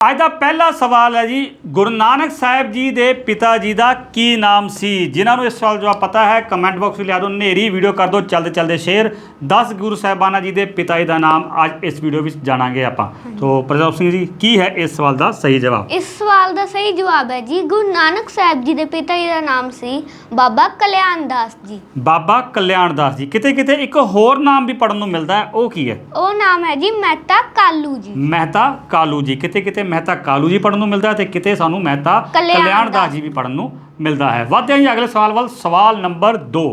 ਅੱਜ ਦਾ ਪਹਿਲਾ ਸਵਾਲ ਹੈ ਜੀ ਗੁਰੂ ਨਾਨਕ ਸਾਹਿਬ ਜੀ ਦੇ ਪਿਤਾ ਜੀ ਦਾ ਕੀ ਨਾਮ ਸੀ? ਜਿਨ੍ਹਾਂ ਨੂੰ ਇਸ ਸਵਾਲ ਦਾ ਜਵਾਬ ਪਤਾ ਹੈ ਕਮੈਂਟ ਬਾਕਸ ਵਿੱਚ ਲਿਆ ਦਿਓ ਨੇਰੀ ਵੀਡੀਓ ਕਰ ਦਿਓ ਚਲਦੇ ਚਲਦੇ ਸ਼ੇਅਰ 10 ਗੁਰੂ ਸਾਹਿਬਾਨਾਂ ਜੀ ਦੇ ਪਿਤਾ ਜੀ ਦਾ ਨਾਮ ਅੱਜ ਇਸ ਵੀਡੀਓ ਵਿੱਚ ਜਾਣਾਂਗੇ ਆਪਾਂ। ਤੋਂ ਪ੍ਰਤਾਪ ਸਿੰਘ ਜੀ ਕੀ ਹੈ ਇਸ ਸਵਾਲ ਦਾ ਸਹੀ ਜਵਾਬ? ਇਸ ਸਵਾਲ ਦਾ ਸਹੀ ਜਵਾਬ ਹੈ ਜੀ ਗੁਰੂ ਨਾਨਕ ਸਾਹਿਬ ਜੀ ਦੇ ਪਿਤਾ ਜੀ ਦਾ ਨਾਮ ਸੀ ਬਾਬਾ ਕਲਿਆਣ ਦਾਸ ਜੀ। ਬਾਬਾ ਕਲਿਆਣ ਦਾਸ ਜੀ ਕਿਤੇ ਕਿਤੇ ਇੱਕ ਹੋਰ ਨਾਮ ਵੀ ਪੜਨ ਨੂੰ ਮਿਲਦਾ ਹੈ ਉਹ ਕੀ ਹੈ? ਉਹ ਨਾਮ ਹੈ ਜੀ ਮਹਿਤਾ ਕਾਲੂ ਜੀ। ਮਹਿਤਾ ਕਾਲੂ ਜੀ ਕਿਤੇ ਕਿਤੇ ਮਹਿਤਾ ਕਾਲੂ ਜੀ ਪੜਨ ਨੂੰ ਮਿਲਦਾ ਹੈ ਤੇ ਕਿਤੇ ਸਾਨੂੰ ਮਹਿਤਾ ਕਲਿਆਣ ਕਲਿਆਣ ਦਾਸ ਦਾਸ ਜੀ ਵੀ ਪੜਨ ਨੂੰ ਮਿਲਦਾ ਹੈ। ਵਧਦੇ ਹਾਂ ਜੀ ਅਗਲੇ ਸਵਾਲ ਵੱਲ ਸਵਾਲ ਨੰਬਰ 2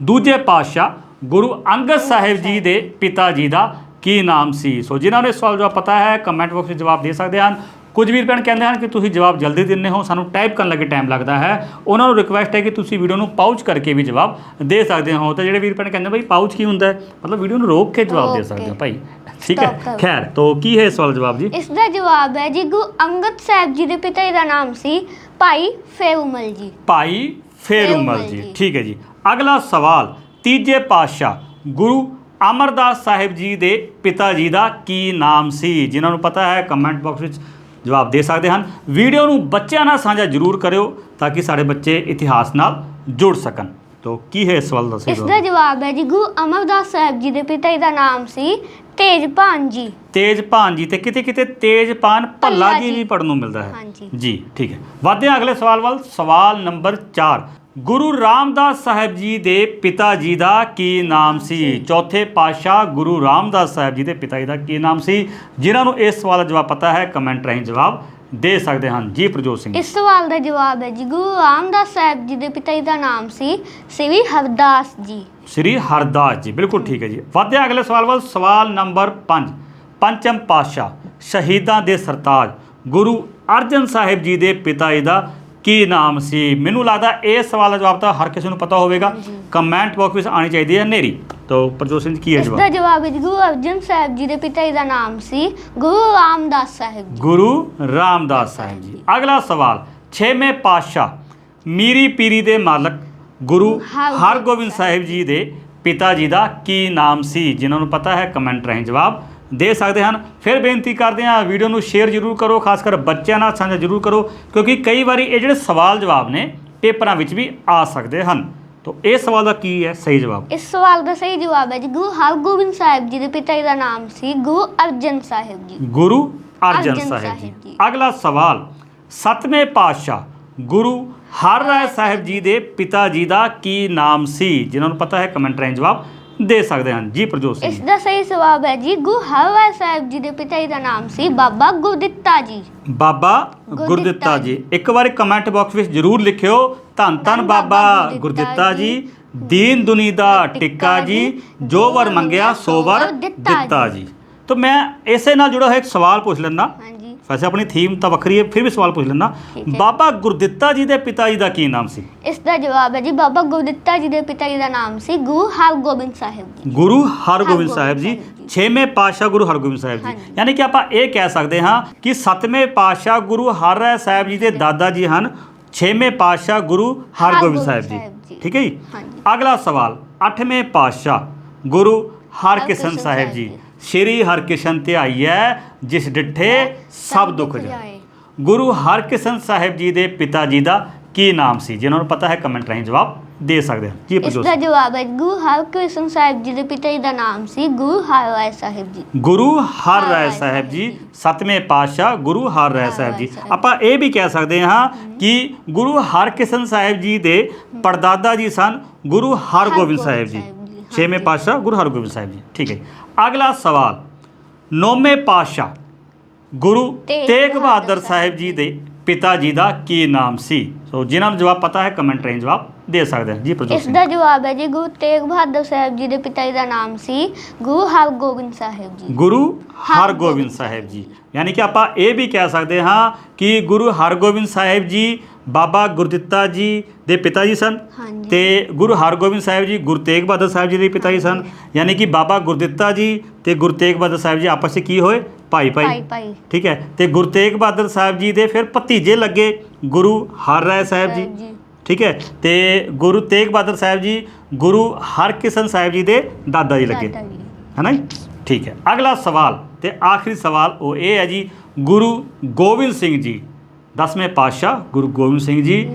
ਦੂਜੇ ਪਾਤਸ਼ਾਹ ਗੁਰੂ ਅੰਗਦ ਸਾਹਿਬ ਜੀ ਦੇ ਪਿਤਾ ਜੀ ਦਾ ਕੀ ਨਾਮ ਸੀ? ਸੋ ਜਿਨ੍ਹਾਂ ਨੂੰ ਇਸ ਸਵਾਲ ਦਾ ਪਤਾ ਹੈ ਕਮੈਂਟ ਬਾਕਸ ਵਿੱਚ ਜਵਾਬ ਦੇ ਸਕਦੇ ਹਨ। ਕੁਝ ਵੀਰ ਭੈਣ ਕਹਿੰਦੇ ਹਨ ਕਿ ਤੁਸੀਂ ਜਵਾਬ ਜਲਦੀ ਦਿੰਦੇ ਹੋ ਸਾਨੂੰ ਟਾਈਪ ਕਰਨ ਲੱਗੇ ਟਾਈਮ ਲੱਗਦਾ ਹੈ। ਉਹਨਾਂ ਨੂੰ ਰਿਕੁਐਸਟ ਹੈ ਕਿ ਤੁਸੀਂ ਵੀਡੀਓ ਨੂੰ ਪਾਉਚ ਕਰਕੇ ਵੀ ਜਵਾਬ ਦੇ ਸਕਦੇ ਹੋ। ਤੇ ਜਿਹੜੇ ਵੀਰ ਭੈਣ ਕਹਿੰਦੇ ਬਈ ਪਾਉਚ ਕੀ ਹੁੰਦਾ ਮਤਲਬ ਵੀਡੀਓ ਨੂੰ ਰੋਕ ਕੇ ਜਵਾਬ ਦੇ ਸਕਦੇ ਹੋ। ਭਾਈ। ਠੀਕ Stop ਹੈ ਕਰੋ। ਖੈਰ ਤੋਂ ਕੀ ਹੈ ਇਸ ਸਵਾਲ ਦਾ ਜਵਾਬ ਜੀ? ਇਸ ਦਾ ਜਵਾਬ ਹੈ ਜੀ ਗੁਰੂ ਅੰਗਦ ਸਾਹਿਬ ਜੀ ਦੇ ਪਿਤਾ ਜੀ ਦਾ ਨਾਮ ਸੀ ਭਾਈ ਫੇਉਮਲ ਜੀ। ਭਾਈ ਫੇਰੂਮਲ ਫੇਰੂਮਲ ਜੀ। ਜੀ। ਠੀਕ ਹੈ ਜੀ। ਅਗਲਾ ਸਵਾਲ ਤੀਜੇ ਪਾਤਸ਼ਾਹ ਗੁਰੂ ਅਮਰਦਾਸ ਸਾਹਿਬ ਜੀ ਦੇ ਪਿਤਾ ਜੀ ਦਾ ਕੀ ਨਾਮ ਸੀ? ਜਿਨ੍ਹਾਂ ਨੂੰ ਪਤਾ ਹੈ ਕਮੈਂਟ ਬਾਕਸ ਵਿੱਚ ਜਵਾਬ ਦੇ ਸਕਦੇ ਹਨ। ਵੀਡੀਓ ਨੂੰ ਬੱਚਿਆਂ ਨਾਲ ਸਾਂਝਾ ਜ਼ਰੂਰ ਕਰਿਓ ਤਾਂ ਕਿ ਸਾਡੇ ਬੱਚੇ ਇਤਿਹਾਸ ਨਾਲ ਜੁੜ ਸਕਣ। ਤੋਂ ਕੀ ਹੈ ਇਸ ਸਵਾਲ ਦਾ ਸਹੀ ਇਸ ਦਾ ਜਵਾਬ ਹੈ ਜੀ ਗੁਰੂ ਅਮਰਦਾਸ ਸਾਹਿਬ ਜੀ ਦੇ ਪਿਤਾ ਜੀ ਦਾ ਨਾਮ ਸੀ ਤੇਜਭਾਨ ਜੀ। ਤੇਜਪਾਨ ਜੀ ਤੇ ਕਿਤੇ ਕਿਤੇ ਤੇਜਪਾਨ ਭੱਲਾ ਜੀ। ਵੀ ਪੜਨ ਨੂੰ ਮਿਲਦਾ ਹੈ। ਹਾਂਜੀ। ਜੀ ਠੀਕ ਹੈ। ਵਧਦੇ ਹਾਂ ਅਗਲੇ ਸਵਾਲ ਵੱਲ। ਸਵਾਲ ਨੰਬਰ 4 ਗੁਰੂ ਰਾਮਦਾਸ ਸਾਹਿਬ ਜੀ ਦੇ ਪਿਤਾ ਜੀ ਦਾ ਕੀ ਨਾਮ ਸੀ? ਚੌਥੇ ਪਾਤਸ਼ਾਹ ਗੁਰੂ ਰਾਮਦਾਸ ਸਾਹਿਬ ਜੀ ਦੇ ਪਿਤਾ ਜੀ ਦਾ ਕੀ ਨਾਮ ਸੀ? ਜਿਨ੍ਹਾਂ ਨੂੰ ਇਸ ਸਵਾਲ ਦਾ ਜਵਾਬ ਪਤਾ ਹੈ ਕਮੈਂਟ ਰਾਹੀਂ ਜਵਾਬ ਦੇ ਸਕਦੇ ਹਨ। ਜੀ ਪ੍ਰਜੋਤ ਸਿੰਘ। ਇਸ ਸਵਾਲ ਦਾ ਜਵਾਬ ਹੈ ਜੀ ਗੁਰੂ ਰਾਮਦਾਸ ਸਾਹਿਬ ਜੀ ਦੇ ਪਿਤਾ ਜੀ ਦਾ ਨਾਮ ਸੀ ਸ੍ਰੀ ਹਰਦਾਸ ਜੀ। ਸ੍ਰੀ ਹਰਦਾਸ ਜੀ ਬਿਲਕੁਲ ਠੀਕ ਹੈ ਜੀ। ਵਧਦੇ ਹਾਂ ਅਗਲੇ ਸਵਾਲ ਵੱਲ ਸਵਾਲ ਨੰਬਰ 5 ਪੰਚਮ ਪਾਤਸ਼ਾਹ ਸ਼ਹੀਦਾਂ ਦੇ ਸਰਤਾਜ ਗੁਰੂ ਅਰਜਨ ਸਾਹਿਬ ਜੀ ਦੇ ਪਿਤਾ ਜੀ ਦਾ ਕੀ ਨਾਮ ਸੀ? ਮੈਨੂੰ ਲੱਗਦਾ ਇਹ ਸਵਾਲ ਦਾ ਜਵਾਬ ਤਾਂ ਹਰ ਕਿਸੇ ਨੂੰ ਪਤਾ ਹੋਵੇਗਾ। ਕਮੈਂਟ ਬਾਕਸ ਵਿੱਚ ਆਣੀ ਚਾਹੀਦੀ ਹੈ। ਨੇਰੀ ਤੋਂ ਪ੍ਰਜੋਤ ਸਿੰਘ ਜੀ ਕੀ ਹੈ ਇਸ ਦਾ ਜਵਾਬ? ਜਵਾਬ ਹੈ ਜੀ ਗੁਰੂ ਅਰਜਨ ਸਾਹਿਬ ਜੀ ਦੇ ਪਿਤਾ ਜੀ ਦਾ ਨਾਮ ਸੀ ਗੁਰੂ ਰਾਮਦਾਸ ਸਾਹਿਬ ਜੀ। ਗੁਰੂ ਰਾਮਦਾਸ ਸਾਹਿਬ ਜੀ। ਅਗਲਾ ਸਵਾਲ ਛੇਵੇਂ ਪਾਤਸ਼ਾਹ ਮੀਰੀ ਪੀਰੀ ਦੇ ਮਾਲਕ ਗੁਰੂ ਹਰਗੋਬਿੰਦ ਹਰਗੋਬਿੰਦ ਸਾਹਿਬ ਜੀ ਦੇ ਪਿਤਾ ਜੀ ਦਾ ਕੀ ਨਾਮ ਸੀ? ਜਿਨ੍ਹਾਂ ਨੂੰ ਪਤਾ ਹੈ ਕਮੈਂਟ ਰਾਹੀਂ ਜਵਾਬ ਦੇ ਸਕਦੇ ਹਨ। ਫਿਰ ਬੇਨਤੀ ਕਰਦੇ ਹਾਂ ਵੀਡੀਓ ਨੂੰ ਸ਼ੇਅਰ ਜ਼ਰੂਰ ਕਰੋ ਖਾਸ ਕਰ ਬੱਚਿਆਂ ਨਾਲ ਸਾਂਝਾ ਜ਼ਰੂਰ ਕਰੋ ਕਿਉਂਕਿ ਕਈ ਵਾਰੀ ਇਹ ਜਿਹੜੇ ਸਵਾਲ ਜਵਾਬ ਨੇ ਪੇਪਰਾਂ ਵਿੱਚ ਵੀ ਆ ਸਕਦੇ ਹਨ। ਤਾਂ ਇਹ ਸਵਾਲ ਦਾ ਕੀ ਹੈ? ਸਹੀ ਜਵਾਬ। ਇਸ ਸਵਾਲ ਦਾ ਸਹੀ ਜਵਾਬ ਹੈ ਜੀ ਗੁਰੂ ਹਰਗੋਬਿੰਦ ਸਾਹਿਬ ਜੀ ਦੇ ਪਿਤਾ ਜੀ ਦਾ ਨਾਮ ਸੀ ਗੁਰੂ ਅਰਜਨ ਸਾਹਿਬ ਜੀ। ਗੁਰੂ ਅਰਜਨ ਅਰਜਨ ਸਾਹਿਬ ਸਾਹਿਬ ਜੀ। ਅਗਲਾ ਸਵਾਲ ਸਤਵੇਂ ਪਾਤਸ਼ਾਹ ਗੁਰੂ ਹਰਰਾਏ ਸਾਹਿਬ ਜੀ ਦੇ ਪਿਤਾ ਜੀ ਦਾ ਕੀ ਨਾਮ ਸੀ? ਜਿਨ੍ਹਾਂ ਨੂੰ ਪਤਾ ਹੈ ਕਮੈਂਟ ਰਾਹੀਂ ਜਵਾਬ। ਦੇ ਸਕਦੇ ਹਨ। ਜੀ ਪ੍ਰਜੋਤ ਸਿੰਘ। ਇਸ। ਦਾ ਸਹੀ ਜਵਾਬ ਹੈ ਜੀ ਗੁਰੂ ਹਰਰਾਏ ਸਾਹਿਬ ਜੀ ਦੇ ਪਿਤਾ ਜੀ ਦਾ ਨਾਮ ਸੀ ਬਾਬਾ ਗੁਰਦਿੱਤਾ ਜੀ। ਬਾਬਾ ਗੁਰਦਿੱਤਾ ਜੀ। ਇੱਕ ਵਾਰੀ ਕਮੈਂਟ ਬਾਕਸ ਵਿੱਚ ਜਰੂਰ ਲਿਖਿਓ। ਧੰਨ ਧੰਨ ਬਾਬਾ ਗੁਰਦਿੱਤਾ ਜੀ। ਦੀਨ ਦੁਨੀ ਦਾ ਟਿੱਕਾ ਜੀ। ਜੋ। ਵਰ ਮੰਗਿਆ ਸੋ ਵਰ ਦਿੱਤਾ ਜੀ। ਤਾਂ ਮੈਂ ਇਸੇ ਨਾਲ ਜੁੜਾ ਹੋਇਆ ਇੱਕ ਸਵਾਲ ਪੁੱਛ ਲੈਣਾ ਹਾਂਜੀ। ਵੈਸੇ ਆਪਣੀ ਥੀਮ ਤਾਂ ਵੱਖਰੀ ਹੈ ਫਿਰ ਵੀ ਸਵਾਲ ਪੁੱਛ ਲੈਣਾ ਠੀਕ ਹੈ। ਬਾਬਾ ਗੁਰਦਿੱਤਾ ਜੀ ਦੇ ਪਿਤਾ ਜੀ ਦਾ ਕੀ ਨਾਮ ਸੀ? ਇਸ ਦਾ ਜਵਾਬ ਹੈ ਜੀ ਬਾਬਾ ਗੁਰਦਿੱਤਾ ਜੀ ਦੇ ਪਿਤਾ ਜੀ ਦਾ ਨਾਮ ਸੀ ਗੁਰੂ ਹਰਗੋਬਿੰਦ ਸਾਹਿਬ ਜੀ। ਗੁਰੂ ਹਰਗੋਬਿੰਦ ਸਾਹਿਬ ਜੀ। ਛੇਵੇਂ ਪਾਤਸ਼ਾਹ ਗੁਰੂ ਹਰਗੋਬਿੰਦ ਸਾਹਿਬ ਜੀ। ਹਾਂਜੀ। ਯਾਨੀ ਕਿ ਆਪਾਂ ਇਹ ਕਹਿ ਸਕਦੇ ਹਾਂ ਕਿ ਸੱਤਵੇਂ ਪਾਤਸ਼ਾਹ ਗੁਰੂ ਹਰਰਾਏ ਸਾਹਿਬ ਜੀ ਦੇ ਦਾਦਾ ਜੀ ਹਨ ਛੇਵੇਂ ਪਾਤਸ਼ਾਹ ਗੁਰੂ ਹਰਗੋਬਿੰਦ ਸਾਹਿਬ ਸਾਹਿਬ ਜੀ। ਜੀ। ਠੀਕ ਹੈ ਜੀ? ਹਾਂਜੀ। ਅਗਲਾ ਸਵਾਲ ਅੱਠਵੇਂ ਪਾਤਸ਼ਾਹ ਗੁਰੂ ਸਾਹਿਬ ਸਾਹਿਬ ਜੀ। ਸ਼੍ਰੀ ਹਰਕ੍ਰਿਸ਼ਨ ਧਿਆਈਐ ਜਿਸ ਡਿਠੇ ਸਭ ਦੁੱਖ ਜਾਏ। ਗੁਰੂ ਹਰਕ੍ਰਿਸ਼ਨ ਸਾਹਿਬ ਜੀ ਦੇ ਪਿਤਾ ਜੀ ਦਾ ਕੀ ਨਾਮ ਸੀ? ਜਿਨ੍ਹਾਂ ਨੂੰ ਪਤਾ ਹੈ ਕਮੈਂਟ ਰਾਹੀਂ ਜਵਾਬ ਦੇ ਸਕਦੇ ਹਨ ਜੀ ਇਸ ਪ੍ਰਜੋਤ ਦਾ ਜਵਾਬ ਹੈ ਗੁਰੂ ਹਰਕ੍ਰਿਸ਼ਨ ਸਾਹਿਬ ਜੀ ਦੇ ਪਿਤਾ ਜੀ ਦਾ ਨਾਮ ਸੀ ਗੁਰੂ ਹਰਰਾਏ ਸਾਹਿਬ ਜੀ। ਗੁਰੂ ਹਰ ਰਾਏ ਰਾਏ ਸਾਹਿਬ ਜੀ। ਸਤਵੇਂ ਪਾਤਸ਼ਾਹ ਗੁਰੂ ਹਰ ਰਾਏ ਹਰ ਸਾਹਿਬ ਰਾਏ ਜੀ। ਆਪਾਂ ਇਹ ਵੀ ਕਹਿ ਸਕਦੇ ਹਾਂ ਕਿ ਗੁਰੂ ਹਰਕ੍ਰਿਸ਼ਨ ਸਾਹਿਬ ਜੀ ਦੇ ਪੜਦਾਦਾ ਜੀ ਸਨ ਗੁਰੂ ਹਰਗੋਬਿੰਦ ਸਾਹਿਬ ਜੀ, ਛੇਵੇਂ। ਪਾਤਸ਼ਾਹ ਗੁਰੂ ਹਰਗੋਬਿੰਦ ਸਾਹਿਬ ਜੀ। ਠੀਕ ਹੈ ਜੀ। ਅਗਲਾ ਸਵਾਲ ਨੌਵੇਂ ਪਾਤਸ਼ਾਹ ਗੁਰੂ ਤੇਗ ਬਹਾਦਰ ਸਾਹਿਬ। ਜੀ ਦੇ ਪਿਤਾ ਜੀ ਦਾ ਕੀ ਨਾਮ ਸੀ? ਸੋ ਜਿਨ੍ਹਾਂ ਨੂੰ ਜਵਾਬ ਪਤਾ ਹੈ ਕਮੈਂਟ ਰਾਹੀਂ ਜਵਾਬ ਦੇ ਸਕਦੇ ਹਨ। ਜੀ ਪ੍ਰਜੋਤ ਇਸ ਸਿੰਘ। ਦਾ ਜਵਾਬ ਹੈ ਜੀ ਗੁਰੂ ਤੇਗ ਬਹਾਦਰ ਸਾਹਿਬ ਜੀ ਦੇ ਪਿਤਾ ਜੀ ਦਾ ਨਾਮ ਸੀ ਗੁਰੂ ਹਰਗੋਬਿੰਦ ਸਾਹਿਬ ਜੀ। ਗੁਰੂ ਹਰਗੋਬਿੰਦ ਸਾਹਿਬ ਜੀ। ਯਾਨੀ ਕਿ ਆਪਾਂ ਇਹ ਵੀ ਕਹਿ ਸਕਦੇ ਹਾਂ ਕਿ ਗੁਰੂ ਹਰਗੋਬਿੰਦ ਸਾਹਿਬ ਜੀ ਬਾਬਾ ਗੁਰਦਿੱਤਾ ਜੀ ਦੇ ਪਿਤਾ ਜੀ ਸਨ ਹਾਂਜੀ। ਤੇ ਗੁਰੂ ਹਰਗੋਬਿੰਦ ਸਾਹਿਬ ਜੀ ਗੁਰੂ ਤੇਗ ਬਹਾਦਰ ਸਾਹਿਬ ਜੀ ਦੇ ਪਿਤਾ ਜੀ ਸਨ। ਯਾਨੀ ਕਿ ਬਾਬਾ ਗੁਰਦਿੱਤਾ ਜੀ ਤੇ ਗੁਰੂ ਤੇਗ ਬਹਾਦਰ ਸਾਹਿਬ ਜੀ ਆਪਸ ਵਿੱਚ ਕੀ ਹੋਏ? ਭਾਈ ਭਾਈ। ਭਾਈ ਭਾਈ। ਠੀਕ ਹੈ। ਤੇ ਗੁਰੂ ਤੇਗ ਬਹਾਦਰ ਸਾਹਿਬ ਜੀ ਦੇ ਫਿਰ ਭਤੀਜੇ ਲੱਗੇ ਗੁਰੂ ਹਰਰਾਏ ਸਾਹਿਬ ਜੀ। ਠੀਕ ਹੈ। ਤੇ ਗੁਰੂ ਤੇਗ ਬਹਾਦਰ ਸਾਹਿਬ ਜੀ ਗੁਰੂ ਹਰਕ੍ਰਿਸ਼ਨ ਸਾਹਿਬ ਜੀ ਦੇ ਦਾਦਾ ਜੀ ਲੱਗੇ। ਦਾਦਾ ਜੀ। ਹੈ ਨਾ ਜੀ? ਠੀਕ ਹੈ। ਅਗਲਾ ਸਵਾਲ ਤੇ ਆਖਰੀ ਸਵਾਲ ਉਹ ਇਹ ਹੈ ਜੀ ਗੁਰੂ ਗੋਬਿੰਦ ਸਿੰਘ ਜੀ। ਦਸਵੇਂ ਪਾਤਸ਼ਾਹ ਗੁਰੂ ਗੋਬਿੰਦ ਸਿੰਘ ਜੀ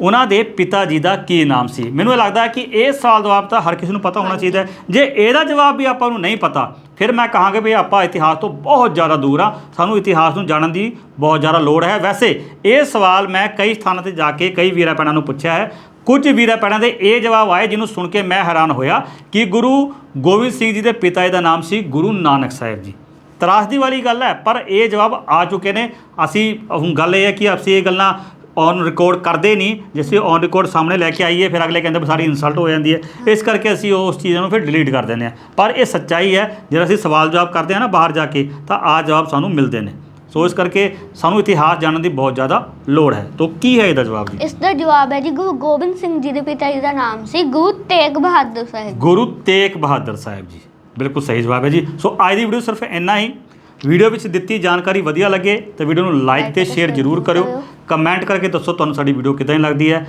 ਉਹਨਾਂ ਦੇ ਪਿਤਾ ਜੀ ਦਾ ਕੀ ਨਾਮ ਸੀ? ਮੈਨੂੰ ਇਹ ਲੱਗਦਾ ਹੈ ਕਿ ਇਹ ਸਵਾਲ ਦਾ ਜਵਾਬ ਤਾਂ ਹਰ ਕਿਸੇ ਨੂੰ ਪਤਾ ਹੋਣਾ ਚਾਹੀਦਾ ਹੈ। ਜੇ ਇਹਦਾ ਜਵਾਬ ਵੀ ਆਪਾਂ ਨੂੰ ਨਹੀਂ ਪਤਾ ਫਿਰ ਮੈਂ ਕਹਾਂਗਾ ਵੀ ਆਪਾਂ ਇਤਿਹਾਸ ਤੋਂ ਬਹੁਤ ਜ਼ਿਆਦਾ ਦੂਰ ਆ ਸਾਨੂੰ ਇਤਿਹਾਸ ਨੂੰ ਜਾਣਨ ਦੀ ਬਹੁਤ ਜ਼ਿਆਦਾ ਲੋੜ ਹੈ। ਵੈਸੇ ਇਹ ਸਵਾਲ ਮੈਂ ਕਈ ਸਥਾਨਾਂ ਤੇ ਜਾ ਕੇ ਕਈ ਵੀਰਾਂ ਭੈਣਾਂ ਨੂੰ ਪੁੱਛਿਆ ਹੈ। ਕੁਝ ਵੀਰਾਂ ਭੈਣਾਂ ਦੇ ਇਹ ਜਵਾਬ ਆਏ ਜਿਹਨੂੰ ਸੁਣ ਕੇ ਮੈਂ ਹੈਰਾਨ ਹੋਇਆ ਕਿ ਗੁਰੂ ਗੋਬਿੰਦ ਸਿੰਘ ਜੀ ਦੇ ਪਿਤਾ ਜੀ ਦਾ ਨਾਮ ਸੀ ਗੁਰੂ ਨਾਨਕ ਸਾਹਿਬ ਜੀ। ਤਰਾਸਦੀ ਵਾਲੀ ਗੱਲ ਹੈ ਪਰ ਇਹ ਜਵਾਬ ਆ ਚੁੱਕੇ ਨੇ। ਅਸੀਂ ਹੁਣ ਗੱਲ ਇਹ ਹੈ ਕਿ ਅਸੀਂ ਇਹ ਗੱਲਾਂ ਔਨ ਰਿਕਾਰਡ ਕਰਦੇ ਨਹੀਂ। ਜਿਸੇ ਔਨ ਰਿਕਾਰਡ ਸਾਹਮਣੇ ਲੈ ਕੇ ਆਈਏ ਫਿਰ ਅਗਲੇ ਕਹਿੰਦੇ ਸਾਡੀ ਇਨਸਲਟ ਹੋ ਜਾਂਦੀ ਹੈ। ਇਸ ਕਰਕੇ ਅਸੀਂ ਉਸ ਚੀਜ਼ਾਂ ਨੂੰ ਫਿਰ ਡਿਲੀਟ ਕਰ ਦਿੰਦੇ ਹਾਂ। ਪਰ ਇਹ ਸੱਚਾਈ ਹੈ ਜਦੋਂ ਅਸੀਂ ਸਵਾਲ ਜਵਾਬ ਕਰਦੇ ਹਾਂ ਨਾ ਬਾਹਰ ਜਾ ਕੇ ਤਾਂ ਆ ਜਵਾਬ ਸਾਨੂੰ ਮਿਲਦੇ ਨੇ। ਸੋ ਇਸ ਕਰਕੇ ਸਾਨੂੰ ਇਤਿਹਾਸ ਜਾਣਨ ਦੀ ਬਹੁਤ ਜ਼ਿਆਦਾ ਲੋੜ ਹੈ। ਤੋਂ ਕੀ ਹੈ ਇਹਦਾ ਜਵਾਬ ਜੀ? ਇਸ ਦਾ ਜਵਾਬ ਹੈ ਜੀ ਗੁਰੂ ਗੋਬਿੰਦ ਸਿੰਘ ਜੀ ਦੇ ਪਿਤਾ ਜੀ ਦਾ ਨਾਮ ਸੀ ਗੁਰੂ ਤੇਗ ਬਹਾਦਰ ਸਾਹਿਬ। ਗੁਰੂ ਤੇਗ ਬਹਾਦਰ ਸਾਹਿਬ ਜੀ। ਬਿਲਕੁਲ ਸਹੀ ਜਵਾਬ ਹੈ ਜੀ। ਸੋ ਅੱਜ ਦੀ ਵੀਡੀਓ ਸਿਰਫ ਇੰਨਾ ਹੀ। ਵੀਡੀਓ ਵਿੱਚ ਦਿੱਤੀ ਜਾਣਕਾਰੀ ਵਧੀਆ ਲੱਗੇ ਤਾਂ ਵੀਡੀਓ ਨੂੰ ਲਾਈਕ ਤੇ ਸ਼ੇਅਰ ਜ਼ਰੂਰ ਕਰਿਓ। ਕਮੈਂਟ ਕਰਕੇ ਦੱਸੋ ਤੁਹਾਨੂੰ ਸਾਡੀ ਵੀਡੀਓ ਕਿਦਾਂ ਲੱਗਦੀ ਹੈ।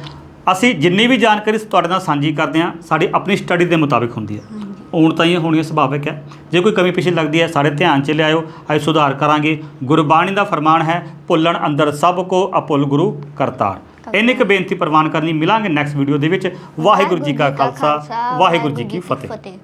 ਅਸੀਂ ਜਿੰਨੀ ਵੀ ਜਾਣਕਾਰੀ ਤੁਹਾਡੇ ਨਾਲ ਸਾਂਝੀ ਕਰਦੇ ਹਾਂ ਸਾਡੀ ਆਪਣੀ ਸਟੱਡੀ ਦੇ ਮੁਤਾਬਿਕ ਹੁੰਦੀ ਹੈ। ਹੁਣ ਤਾਂ ਇਹ ਹੋਣੀ ਸੁਭਾਵਿਕ ਹੈ। ਜੇ ਕੋਈ ਕਮੀ ਪਿਛੇ ਲੱਗਦੀ ਹੈ ਸਾਡੇ ਧਿਆਨ 'ਚ ਲਿਆਇਓ। ਅਸੀਂ ਸੁਧਾਰ ਕਰਾਂਗੇ। ਗੁਰਬਾਣੀ ਦਾ ਫਰਮਾਨ ਹੈ ਭੁੱਲਣ ਅੰਦਰ ਸਭ ਕੋ ਅਪੁੱਲ ਗੁਰੂ ਕਰਤਾਰ। ਇੰਨੀ ਕੁ ਬੇਨਤੀ ਪ੍ਰਵਾਨ ਕਰਨੀ ਮਿਲਾਂਗੇ ਨੈਕਸਟ ਵੀਡੀਓ ਦੇ ਵਿੱਚ। ਵਾਹਿਗੁਰੂ ਜੀ ਕਾ ਖਾਲਸਾ। ਵਾਹਿਗੁਰੂ ਜੀ ਕੀ ਫਤਿਹ।